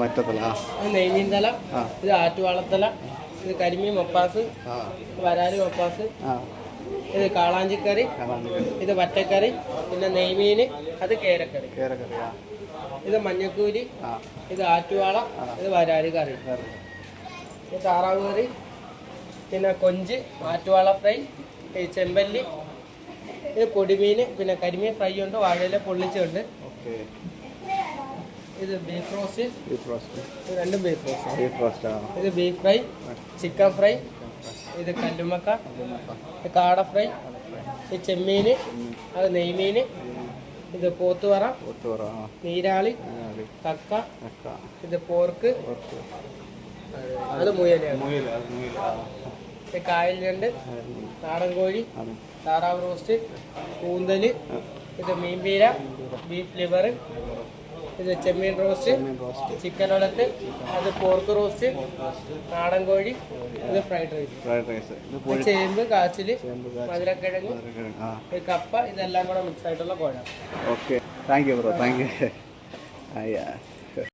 പറ്റത്തില്ല ആ ഇത് ആറ്റുവാളത്തല ഇത് കരിമീൻ മപ്പാസ് വരാൽ മപ്പാസ് ഇത് കാളാഞ്ചിക്കറി ഇത് വറ്റക്കറി പിന്നെ നെയ്മീൻ അത് കേരക്കറി. കേരക്കറി ഇത് മഞ്ഞക്കൂരി ഇത് ആറ്റുവാള ഇത് വരാൽ കറി. ഇത് താറാവ് കറി പിന്നെ കൊഞ്ച് ആറ്റുവാള ഫ്രൈ ഈ ചെമ്പല്ലി ഇത് പൊടിമീൻ പിന്നെ കരിമീൻ ഫ്രൈ ഉണ്ട് വാഴയില പൊള്ളിച്ചുണ്ട് ഓക്കെ. ഇത് ബീഫ് റോസ്റ്റ് ബീഫ് റോസ്റ്റ് രണ്ടും ബീഫ് റോസ്റ്റ് ബീഫ് റോസ്റ്റ് ഇത് ബീഫ് ഫ്രൈ ചിക്കൻ ഫ്രൈ ഇത് കല്ലുമക്ക ഇത് കാട ഫ്രൈ ഇത് ചെമ്മീൻ അത് നെയ്മീൻ ഇത് പോത്തുവറ പോത്തുവറ നീരാളി കക്ക ഇത് പോർക്ക് അത് മുയലാണ് ഇത് കായൽ രണ്ട് നാടൻ കോഴി താറാവ് റോസ്റ്റ് കൂന്തൽ ഇത് മീൻപീര ബീഫ് ലിവർ ഇത് ചെമ്മീൻ റോസ്റ്റ് ചിക്കൻ ഒലത്ത് അത് പോർക്ക് റോസ്റ്റ് നാടൻ കോഴി ഇത് ഫ്രൈഡ് റൈസ്. Fried rice. ചേമ്പ് കാച്ചിൽ മധുരക്കിഴങ്ങ് കപ്പ ഇതെല്ലാം കൂടെ മിക്സ് ആയിട്ടുള്ള കോഴ okay thank you bro thank you അയ്യാ